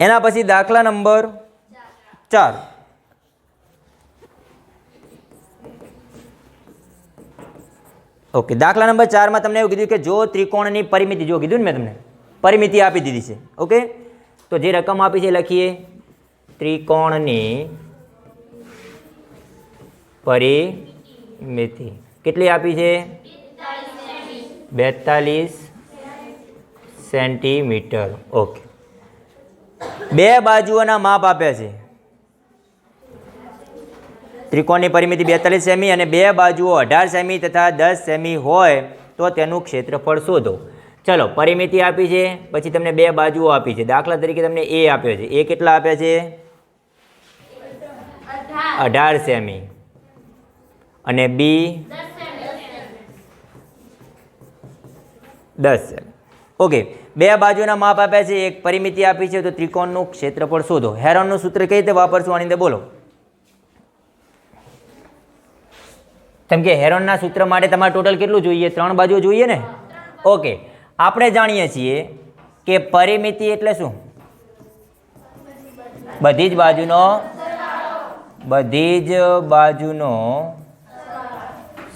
એના પછી દાખલા નંબર ચાર. ઓકે દાખલા નંબર ચારમાં તમને એવું કીધું કે જો ત્રિકોણની પરિમિતિ, જો કીધું ને મેં તમને, પરિમિતિ આપી દીધી છે. ઓકે તો જે રકમ આપી છે, લખીએ. ત્રિકોણની પરિમિતિ. કેટલી આપી છે? બેતાલીસ સેન્ટીમીટર. ઓકે બે બાજુઓના માપ આપે છે. ત્રિકોણની પરિમિતિ બેતાલીસ સેમી અને બે બાજુઓ અઢાર સેમી તથા દસ સેમી હોય તો તેનું ક્ષેત્રફળ શોધો. ચલો, પરિમિતિ આપી છે, પછી તમને બે બાજુઓ આપી છે. દાખલા તરીકે તમને એ આપ્યો છે. એ કેટલા આપ્યા છે? અઢાર સેમી. અને બી? દસ સેમી. ઓકે, બે બાજુના માપ આપ્યા છે, એક પરિમિતિ આપી છે, તો ત્રિકોણનું ક્ષેત્રફળ શોધો. હેરોનનું સૂત્ર કઈ રીતે વાપરશું, આની બોલો. કેમ કે હેરોનના સૂત્ર માટે તમારે ટોટલ કેટલું જોઈએ? ત્રણ બાજુ જોઈએ ને? ઓકે, આપણે જાણીએ છીએ કે પરિમિતિ એટલે શું? બધી જ બાજુનો, બધી જ બાજુનો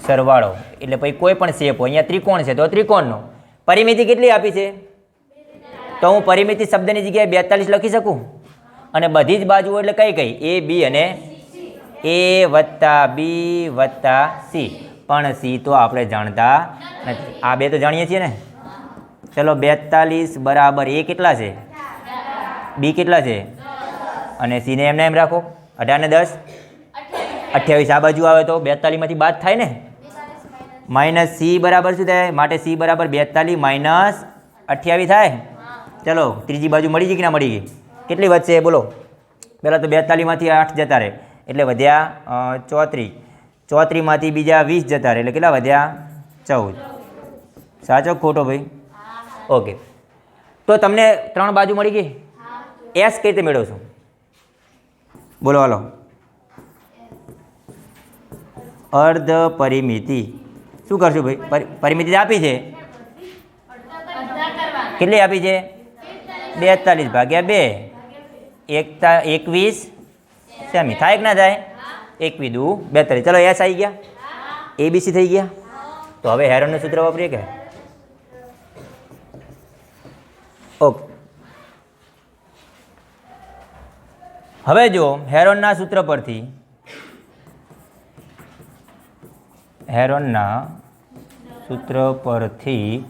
સરવાળો. એટલે પછી કોઈ પણ શેપ હોય, અહીંયા ત્રિકોણ છે, તો ત્રિકોણનો. પરિમિતિ કેટલી આપી છે? તો હું પરિમિતિ શબ્દની જગ્યાએ બેતાલીસ લખી શકું? અને બધી જ બાજુઓ એટલે કઈ કઈ? એ બી અને એ વત્તા બી વત્તા સી પણ સી તો આપણે જાણતા નથી. આ બે તો જાણીએ છીએ ને? ચલો બેતાલીસ બરાબર એ કેટલા છે? બી કેટલા છે? અને સીને એમને એમ રાખો. અઢાર ને દસ? અઠ્યાવીસ. આ બાજુ આવે તો બેતાલીસમાંથી બાદ થાય ને? માઇનસ સી બરાબર શું થાય? માટે સી બરાબર બેતાલીસ માઇનસ અઠ્યાવીસ થાય? ચલો, ત્રીજી બાજુ મળી ગઈ કે ના મળી ગઈ? કેટલી વધશે? બોલો. પહેલાં તો બેતાલીસમાંથી આઠ જતા રહે. એટલે વધ્યા ચોત્રીસ. ચોત્રીસમાંથી બીજા વીસ જતા રહે. એટલે કેટલા વધ્યા? ચૌદ. સાચો ખોટો ભાઈ? ઓકે. તો તમને ત્રણ બાજુ મળી ગઈ? એસ કઈ રીતે મેળવશો? બોલો, હાલો. અર્ધ પરિમિતિ. શું કરશું ભાઈ? પરી- પરિમિતિ આપી છે. કેટલી આપી છે? બેતાલીસ ભાગ્યા બે. એકતા, એકવીસ. સેમી. થાય કે ના થાય? એકવી દુ. બેતાલીસ. ચલો, એસ આવી ગયા. એબીસી થઈ ગયા. તો હવે હેરોનનું સૂત્ર વાપરીએ કે? ઓકે. હવે જો હેરોનના સૂત્ર પરથી હેરોનના સૂત્ર પરથી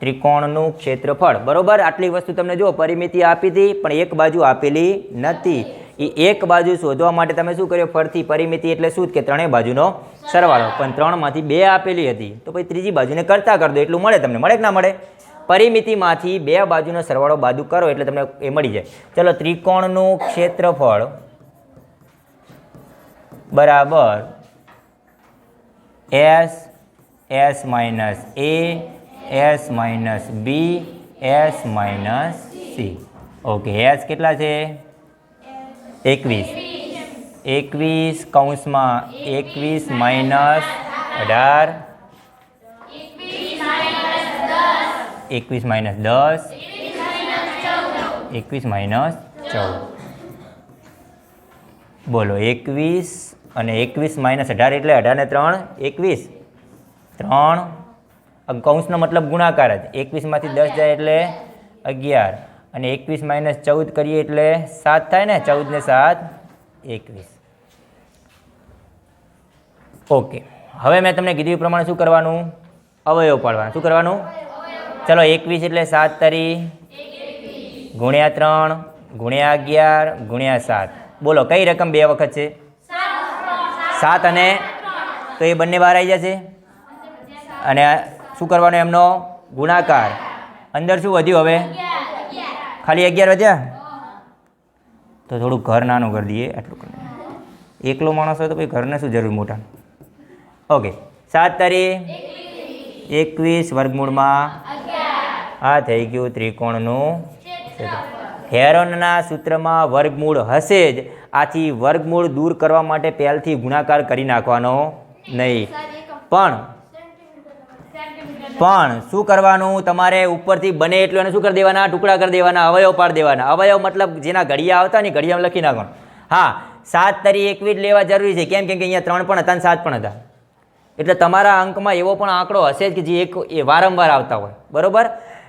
ત્રિકોણનું ક્ષેત્રફળ. બરોબર? આટલી વસ્તુ તમને જો પરિમિતિ આપી હતી, પણ એક બાજુ આપેલી નથી. એ એક બાજુ શોધવા માટે તમે શું કર્યો? ફરતી પરિમિતિ એટલે શું? કે ત્રણેય બાજુનો સરવાળો. પણ ત્રણમાંથી બે આપેલી હતી. તો પછી ત્રીજી બાજુને કરતા કરી દો, એટલું મળે તમને. મળે કે ના મળે? પરિમિતિમાંથી બે બાજુનો સરવાળો બાજુ કરો એટલે તમને એ મળી જાય. ચલો, ત્રિકોણનું ક્ષેત્રફળ બરાબર S S minus A S minus B S minus C okay S કેટલા છે? એકવીસ. એકવીસ કૌંસમાં એકવીસ માઇનસ અઢાર. એકવીસ માઇનસ દસ. એકવીસ માઇનસ ચૌદ. બોલો, એકવીસ અને એકવીસ માઇનસ અઢાર એટલે અઢાર ને ત્રણ, એકવીસ. ત્રણ કૌંસનો મતલબ ગુણાકાર જ. એકવીસમાંથી દસ જાય એટલે અગિયાર. અને એકવીસ માઇનસ ચૌદ કરીએ એટલે સાત થાય ને? ચૌદ ને સાત, એકવીસ. ઓકે. હવે મેં તમને કીધું પ્રમાણે શું કરવાનું? અવયવ પાડવાના. શું કરવાનું? ચલો એકવીસ એટલે સાત તરી ગુણ્યા ત્રણ, ગુણ્યા અગિયાર, ગુણ્યા સાત. બોલો, કઈ રકમ બે વખત છે? સાત અને તો એ બંને બહાર આવી જશે. અને શું કરવાનો એમનો? ગુણાકાર. અંદર શું વધ્યું હવે? ખાલી અગિયાર વધ્યા? તો થોડું ઘર નાનું કરી દઈએ, આટલું કરી એકલો માણસ હોય તો પછી ઘરને શું જરૂર મોટા? ઓકે, સાત તારી એકવીસ વર્ગમૂળમાં. આ થઈ ગયું ત્રિકોણનું. હેરોનના સૂત્રમાં વર્ગમૂળ હશે જ. આથી વર્ગમૂળ દૂર કરવા માટે પહેલથી ગુણાકાર કરી નાખવાનો નહીં. પણ પણ શું કરવાનું? તમારે ઉપરથી બને એટલું એને શું કરી દેવાના? ટુકડા કરી દેવાના, અવયવ પાડી દેવાના. અવયવ મતલબ જેના ઘડિયા આવતા ને ઘડિયામાં લખી નાખવાનું. હા, સાત તરી એકવીસ લેવા જરૂરી છે. કેમ? કેમ કે અહીંયા ત્રણ પણ હતા ને સાત પણ હતા. એટલે તમારા અંકમાં એવો પણ આંકડો હશે જ કે જે એક એ વારંવાર આવતા હોય. બરોબર?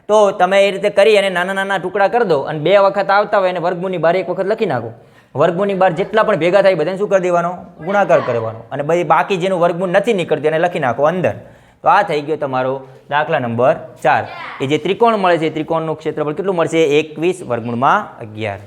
તો તમે એ રીતે કરી અને નાના નાના ટુકડા કરી દો અને બે વખત આવતા હોય અને વર્ગમૂળની બહાર એક વખત લખી નાખો. વર્ગમૂળની બહાર જેટલા પણ ભેગા થાય બધાને શું કરી દેવાનો? ગુણાકાર કરવાનો અને બધી બાકી જેનું વર્ગમૂળ નથી નીકળતી એને લખી નાખો અંદર. તો આ થઈ ગયો તમારો દાખલા નંબર ચાર. એ જે ત્રિકોણ મળે છે ત્રિકોણનું ક્ષેત્રફળ કેટલું મળશે? એકવીસ, વર્ગમૂળમાં અગિયાર.